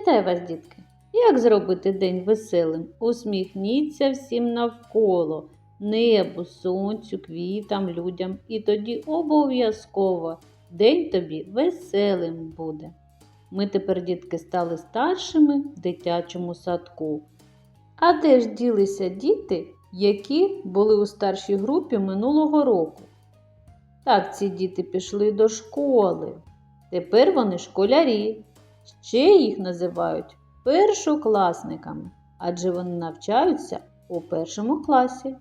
Вітаю вас, дітки! Як зробити день веселим? Усміхніться всім навколо, небу, сонцю, квітам, людям. І тоді обов'язково день тобі веселим буде. Ми тепер, дітки, стали старшими в дитячому садку. А де ж ділися діти, які були у старшій групі минулого року? Так, ці діти пішли до школи. Тепер вони школярі. Ще їх називають першокласниками, адже вони навчаються у першому класі.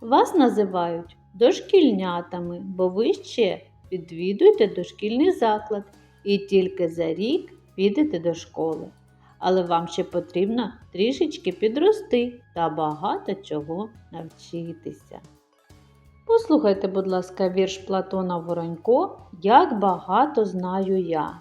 Вас називають дошкільнятами, бо ви ще відвідуєте дошкільний заклад і тільки за рік підете до школи. Але вам ще потрібно трішечки підрости та багато чого навчитися. Послухайте, будь ласка, вірш Платона Воронько Як багато знаю я.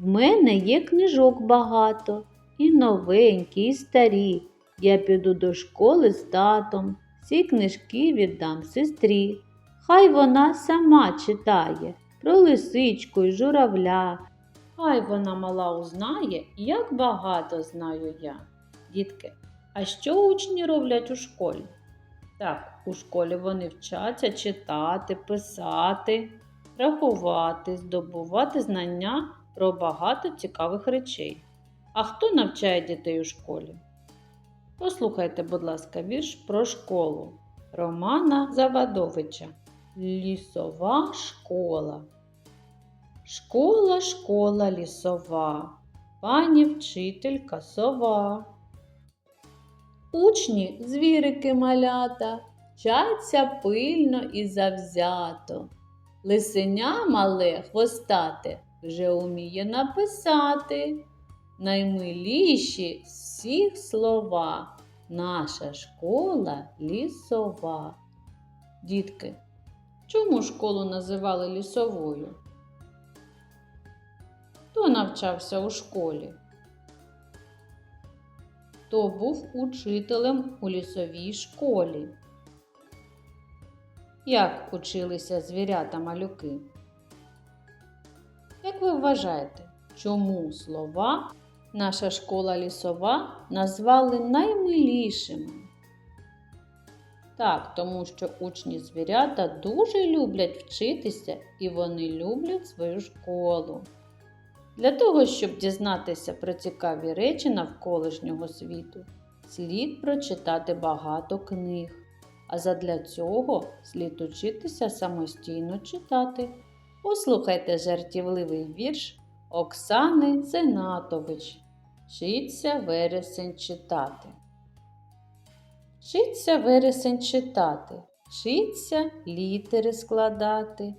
В мене є книжок багато, і новенькі, і старі. Я піду до школи з татом, всі книжки віддам сестрі. Хай вона сама читає про лисичку й журавля. Хай вона мала узнає, як багато знаю я. Дітки, а що учні роблять у школі? Так, у школі вони вчаться читати, писати, рахувати, здобувати знання про багато цікавих речей. А хто навчає дітей у школі? Послухайте, будь ласка, вірш про школу Романа Завадовича. Лісова школа. Школа, школа лісова, пані вчителька сова. Учні, звірики малята, вчаться пильно і завзято. Лисеня мале хвостате вже уміє написати. Наймиліші всіх слова. Наша школа лісова. Дітки, чому школу називали лісовою? Хто навчався у школі? Хто був учителем у лісовій школі? Як училися звірята малюки? Як ви вважаєте, чому слова наша школа лісова назвали наймилішими? Так, тому що учні звірята дуже люблять вчитися і вони люблять свою школу. Для того, щоб дізнатися про цікаві речі навколишнього світу, слід прочитати багато книг, а задля цього слід учитися самостійно читати. Послухайте жартівливий вірш Оксани Зенатович. Вчиться вересень читати. Вчиться вересень читати, вчиться літери складати.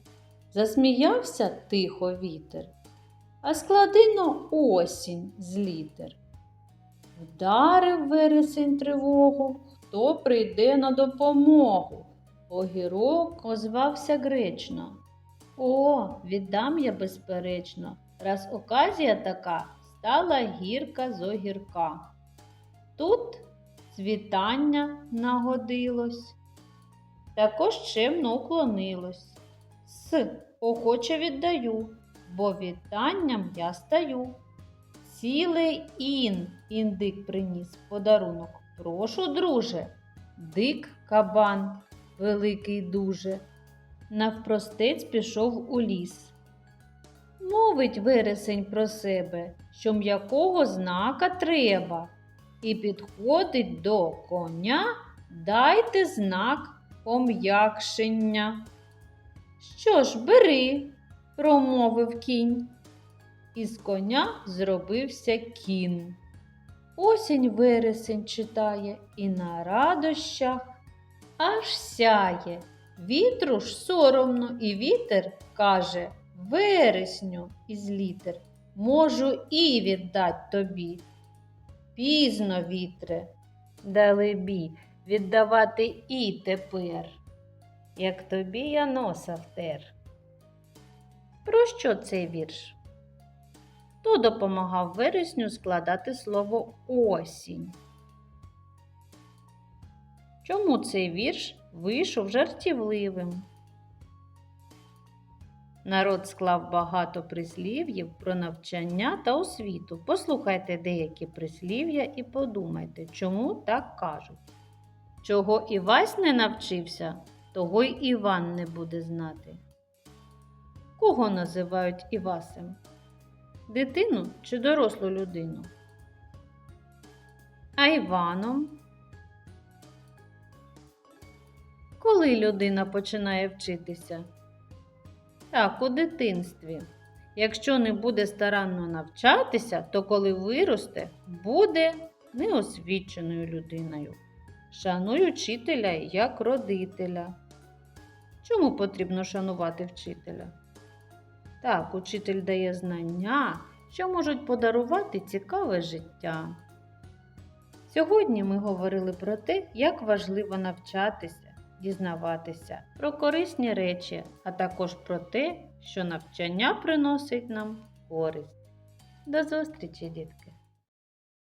Засміявся тихо вітер, а складино осінь з літер. Вдарив вересень тривогу, хто прийде на допомогу. Огірок озвався гречно. О, віддам я безперечно, раз оказія така стала гірка з огірка. Тут цвітання нагодилось, також чемно уклонилось. С охоче віддаю, бо вітанням я стаю. Цілий ін індик приніс подарунок. Прошу, друже, дик кабан, великий дуже навпростець пішов у ліс. Мовить вересень про себе, що м'якого знака треба, і підходить до коня дайте знак пом'якшення. Що ж, бери, промовив кінь. Із коня зробився кін. Осінь вересень читає і на радощах аж сяє. Вітру ж соромно, і вітер каже вересню із літер можу і віддать тобі. Пізно, вітре, далебі, віддавати і тепер, як тобі я носа втер. Про що цей вірш? Хто допомагав вересню складати слово осінь? Чому цей вірш вийшов жартівливим? Народ склав багато прислів'їв про навчання та освіту. Послухайте деякі прислів'я і подумайте, чому так кажуть. Чого Івась не навчився, того й Іван не буде знати. Кого називають Івасем? Дитину чи дорослу людину? А Іваном? Коли людина починає вчитися? Так, у дитинстві. Якщо не буде старанно навчатися, то коли виросте, буде неосвіченою людиною. Шануй учителя як родителя. Чому потрібно шанувати вчителя? Так, учитель дає знання, що можуть подарувати цікаве життя. Сьогодні ми говорили про те, як важливо навчатися, дізнаватися про корисні речі, а також про те, що навчання приносить нам користь. До зустрічі, дітки!